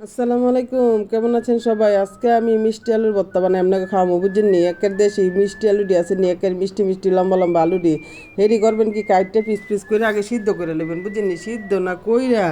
আসসালামু আলাইকুম, কেমন আছেন সবাই? আজকে আমি মিষ্টি আলুর ভর্তা বানাই, আপনাকে খাওয়াবো, বুঝছেন নি? একের দেশি মিষ্টি আলু দিয়ে আছে নি, একের মিষ্টি মিষ্টি লম্বা লম্বা আলু দিয়ে হেরি করবেন কি, কাইটটা পিস পিস করে আগে সিদ্ধ করে নেবেন, বুঝছেন নি? সিদ্ধ না কইরা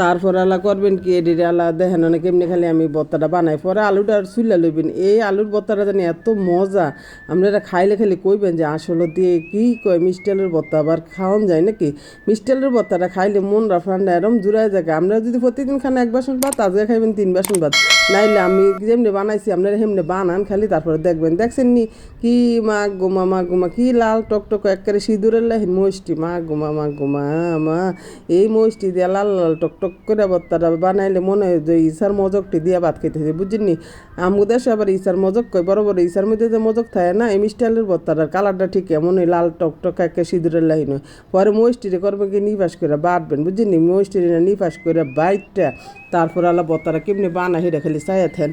তারপর আলা করবেন কি, এডির আলা দেখেন না কেমনি খালি আমি ভর্তাটা বানাই। পরে আলুটা আর চুলা লইবেন। এই আলুর ভর্তাটা জানি এত মজা, আপনারা খাইলে খালি কইবেন যে আসলে দিয়ে কি কয় মিষ্টি আলুর ভর্তা, আবার খাওয়ান যায় নাকি? মিষ্টি আলুর ভর্তাটা খাইলে মন রাফান্ডা এরম জুড়ায় যায় আমরা যদি প্রতিদিন খান এক বাসন ভাত, আজকে খাইবেন তিন বাসন ভাত। নাইলে আমি যেমনি বানাইছি, আপনারা হেমনে বানান খালি, তারপরে দেখবেন। দেখছেন নি? কি মা গোমা মা গোমা কি লাল টকটক একেবারে সিঁদুরের লাহিন মহিষ্টি। মা গোমা মা গোমা মা এই মহিষ্টি দিয়ে লাল লাল টকটক করে ভর্তাটা বানাইলে মনে হয় যে ইসার মজকটি দিয়ে ভাত খেতেছে বুঝছেন নি? আমগো দেশে আবার ইসার মজক কয়, বড় বড় ইসার মধ্যে যে মজক থাকে না, এই মিষ্টি আলুর ভর্তাটার কালারটা ঠিক এমন ওই লাল টকটক একে সিঁদুরের লাহিন হয়। পরে মহিষ্টিরে করবে কি নিবাস করে বাটবেন বুঝছেন নি? মহিষ্টিরে নিবাস করে বাইটটা তারপর আলা বতারা কেমনি বানা হেরে খালি চাইয়াতেন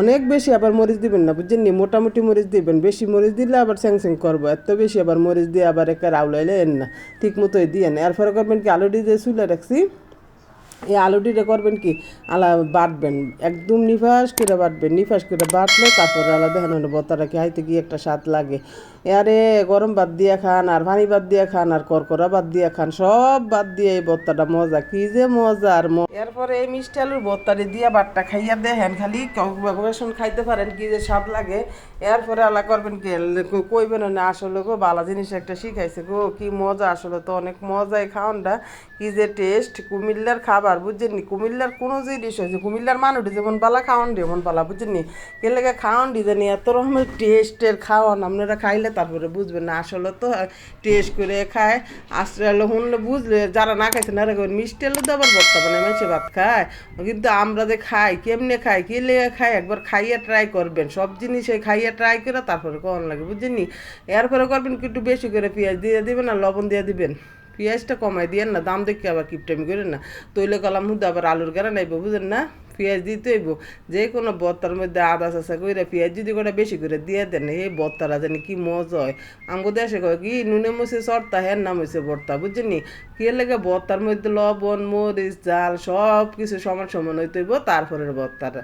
অনেক বেশি আবার মরিচ দিবেন না, বুঝছেন নি? মোটামুটি মরিচ দিবেন, বেশি মরিচ দিলে আবার স্যাং স্যাং করব, এত বেশি আবার মরিচ দিয়ে আবার একে রাউলাইলে এন না ঠিক মতোই দিয়েন। এরপরে করবেন কি, আলু দিয়ে চুলে রাখছি এই আলুটিটা করবেন কি? আলা বাটবেন, একদম নিফাস করে বাটবেন, নিফাস করে বাটলে তারপরে আলাদা দেখেন বতাটা কি হাইতে কি একটা স্বাদ লাগে। আরে গরম বাদ দিয়ে খান, আর পানি বাদ দিয়ে খান, আর করকরা বাদ দিয়ে খান, সব বাদ দিয়ে এই বত্তাটা মজা, কি যে মজা আর এরপরে এই মিষ্টি আলুর বত্তারে দিয়া বাটটা খাইয়া দেখেন, খালি বেসন খাইতে পারেন, কি যে স্বাদ লাগে। এরপরে আলা করবেন কি কইবেন না, আসলে গো ভালো জিনিস একটা শিখাইছে গো, কি মজা, আসলে তো অনেক মজাই খাওয়ানটা কি যে টেস্ট কুমিল্লার খাবার। বুঝছেন নি কুমিল্লার কোনো জিনিস হয়েছে, কুমিল্লার মানুষটি যেমন বালা খাওয়ান যেমন বালা বুঝছেন নি লেগে খাওয়ান জানি, এত রকমের টেস্টের খাওয়ান, আপনারা খাইলে তারপরে বুঝবেন না, আসলে তো টেস্ট করে খায়, আসলে শুনলে বুঝলে, যারা না খাইছে না রাখবেন মিষ্টি আলু তো আবার বর্তা মানে মানুষে ভাত খায়। কিন্তু আমরা যে খাই, কেমনে খাই, কে লেগে খাই একবার খাইয়ে ট্রাই করবেন। সব জিনিসে খাইয়ে ট্রাই করে তারপরে কেমন লাগে বুঝছেন নি এরপরে করবেন একটু বেশি করে পেঁয়াজ দিয়ে দিবেন আর লবণ দিয়ে দিবেন। পেঁয়াজটা কমাই দিয়েন না, দাম দেখে আবার কিপটামি করেন না। তৈলে কলাম হুদে, আবার আলুর গেরা নাইব বুঝেন না? পেঁয়াজ দিতে হইব। যে কোনো বত্তার মধ্যে আদা চাষা করে পেঁয়াজ যদি করে বেশি করে দিয়ে দেন, এই বত্তারা জানি কি মজা হয়। আমগো দেশে কয় কি, নুনে মুছে সরতা হ্যার নাম হয়েছে ভর্তা, বুঝছেন? কে লেগে ভর্তার মধ্যে লবণ, মরিচ, জাল সব কিছু সমান সমান হইতে হইব, তারপরের ভর্তাটা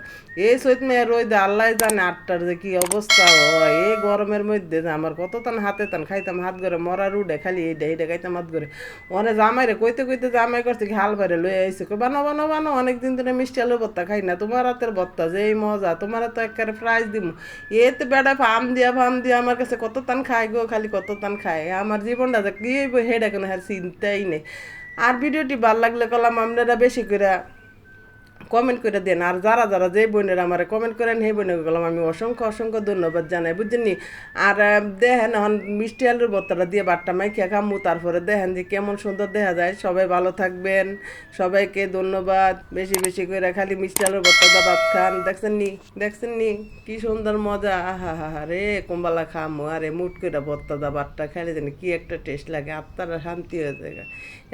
এই সৈত মেয়ে রোদ আল্লাহ জানে আটটার যে কি অবস্থা হয়। এই গরমের মধ্যে আমার কত তান হাতে তান খাইতাম, হাত করে মরা রুডে খালি এইটা এইটা খাইতাম হাত করে অনেক জামাই রে কইতে কইতে জামাই করছে কি হাল বাইরে লই আইসে বানো বানো বানো, অনেক দিন ধরে মিষ্টি আলু ভর্তা খাই না। তোমার হাতের বত্তা যে এই মজা, তোমার তো একবারে প্রাইজ দিব এতে বেড়া ফাম দিয়া ফাম দিয়া আমার কাছে কত তান খায় গো, খালি কত তান খায়। আমার জীবনটা যে কি হেডা কোনো হার চিন্তাই নেই। আর ভিডিওটি ভালো লাগলে কলাম, আপনারা বেশি করে কমেন্ট করে দেন। আর যারা যারা যে বোনের আমার কমেন্ট করেন, সেই বোনের গেলাম আমি অসংখ্য অসংখ্য ধন্যবাদ জানাই বুঝছেন আর দেখেন, এখন মিষ্টি আলুর ভর্তাটা দিয়ে বাট্টা মাইখা খামু, তারপরে দেখেন যে কেমন সুন্দর দেখা যায়। সবাই ভালো থাকবেন, সবাইকে ধন্যবাদ। বেশি বেশি করে খালি মিষ্টি আলুর ভর্তাটা ভাত খান। দেখছেন নি দেখছেন নি কি সুন্দর মজা। আহা, হা হা, রে, কম্বালা খামু, আরে, মুট করে ভর্তাটা বাট্টা খাইলে জানি কি একটা টেস্ট লাগে, আত্মারা শান্তি হয়ে যায়।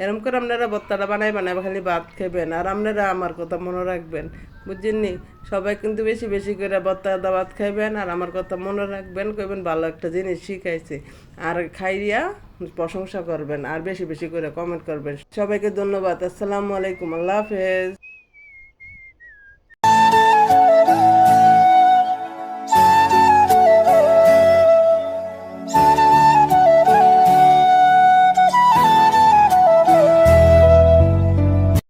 এরকম করে আপনারা ভর্তাটা বানাই বানাই খালি ভাত খাবেন। আর আপনারা আমার কথা মনে রাখবেন। বুঝছেন নি সবাই কিন্তু বেশি বেশি করে বত্তা দাবাত খাইবেন আর আমার কথা মনে রাখবেন, কইবেন ভালো একটা জিনিস শিখাইছে। আর খাইয়া প্রশংসা করবেন আর বেশি বেশি করে কমেন্ট করবেন। সবাইকে ধন্যবাদ। আসসালামু আলাইকুম। আল্লাহ হাফেজ।